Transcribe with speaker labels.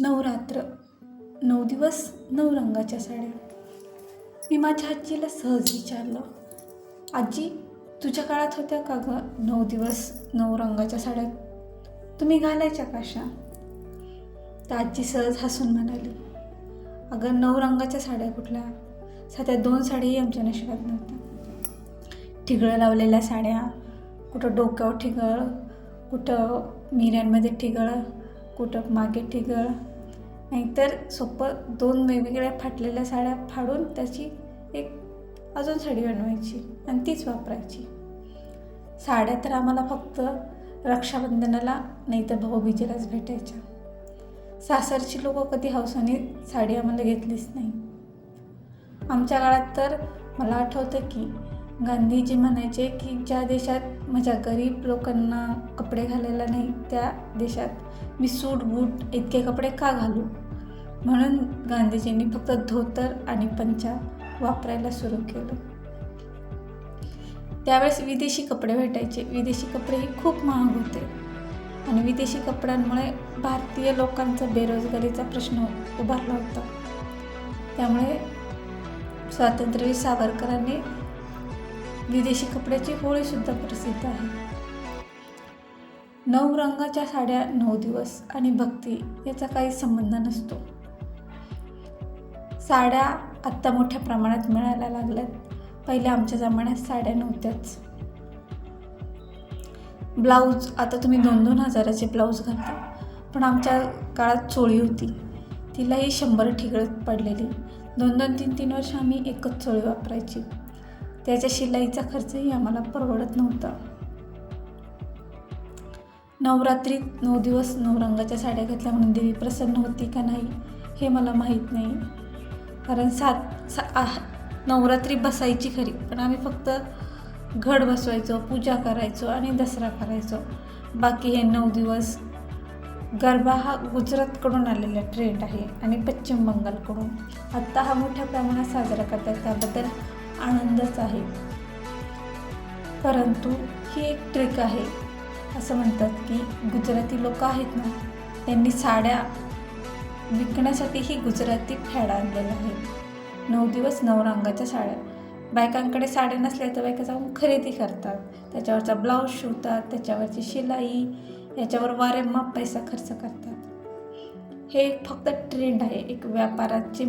Speaker 1: नवरात्र नऊ दिवस नऊ रंगाच्या साड्या. मी माझ्या आजीला सहज विचारलं आजी तुझ्या काळात होत्या का गं नऊ दिवस नऊ रंगाच्या साड्या? तुम्ही घालायच्या कशा? तर आजी सहज हसून म्हणाली अगं नऊ रंगाच्या साड्या कुठल्या? साध्या दोन साड्याही आमच्या नशिबात नव्हत्या. ठिगळं लावलेल्या साड्या कुठं डोक्यावर ठिगळ कुठं मिऱ्यांमध्ये ठिगळ कुठं मागे ठिगळ. नाहीतर सोपं दोन वेगवेगळ्या फाटलेल्या साड्या फाडून त्याची एक अजून साडी बनवायची आणि तीच वापरायची. साड्या तर आम्हाला फक्त रक्षाबंधनाला नाही तर भाऊबीजेलाच भेटायच्या. सासरची लोक कधी हौसाने साडी आम्हाला घेतलीच नाही. आमच्या काळात तर मला आठवतं की गांधीजी म्हणायचे की ज्या देशात माझ्या गरीब लोकांना कपडे घालायला नाही त्या देशात मी सूट बूट इतके कपडे का घालू? म्हणून गांधीजींनी फक्त धोतर आणि पंचा वापरायला सुरू केलं. त्यावेळेस विदेशी कपडे भेटायचे. विदेशी कपडे हे खूप महाग होते. आणि विदेशी कपड्यांमुळे भारतीय लोकांचा बेरोजगारीचा प्रश्न उभारला होता. त्यामुळे स्वातंत्र्यवीर सावरकरांनी विदेशी कपड्याची होळीसुद्धा प्रसिद्ध आहे. नऊ रंगाच्या साड्या नऊ दिवस आणि भक्ती याचा काही संबंध नसतो. साड्या आत्ता मोठ्या प्रमाणात मिळायला लागल्यात. पहिल्या आमच्या जमान्यात साड्या नव्हत्याच. ब्लाऊज आता तुम्ही दोन दोन हजाराचे ब्लाऊज घालता. पण आमच्या काळात चोळी होती. तिलाही शंभर ठिगळत पडलेली. दोन दोन तीन तीन वर्ष आम्ही एकच चोळी वापरायची. त्याच्या शिलाईचा खर्चही आम्हाला परवडत नव्हता. नवरात्रीत नऊ दिवस नऊ रंगाच्या साड्या घातल्या म्हणून देवी प्रसन्न होती का नाही हे मला माहीत नाही. कारण सात सा आह, नवरात्री बसायची खरी पण आम्ही फक्त घड बसवायचो पूजा करायचो आणि दसरा करायचो. बाकी हे नऊ दिवस गरबा हा गुजरातकडून आलेला ट्रेंड आहे आणि पश्चिम बंगालकडून. आत्ता हा मोठ्या प्रमाणात साजरा करतात त्याबद्दल आनंदच आहे. परंतु ही एक ट्रिक आहे. असं म्हणतात की गुजराती लोक आहेत ना त्यांनी साड्या विकण्यासाठी ही गुजराती फॅड आणलेला आहे. नऊ दिवस नऊ रंगाच्या साड्या. बायकांकडे साड्या नसल्या तर बायका जाऊन खरेदी करतात. त्याच्यावरचा ब्लाऊज शिवतात त्याच्यावरची शिलाई याच्यावर वारेमाप पैसा खर्च करतात. हे एक फक्त ट्रेंड आहे. एक व्यापाराची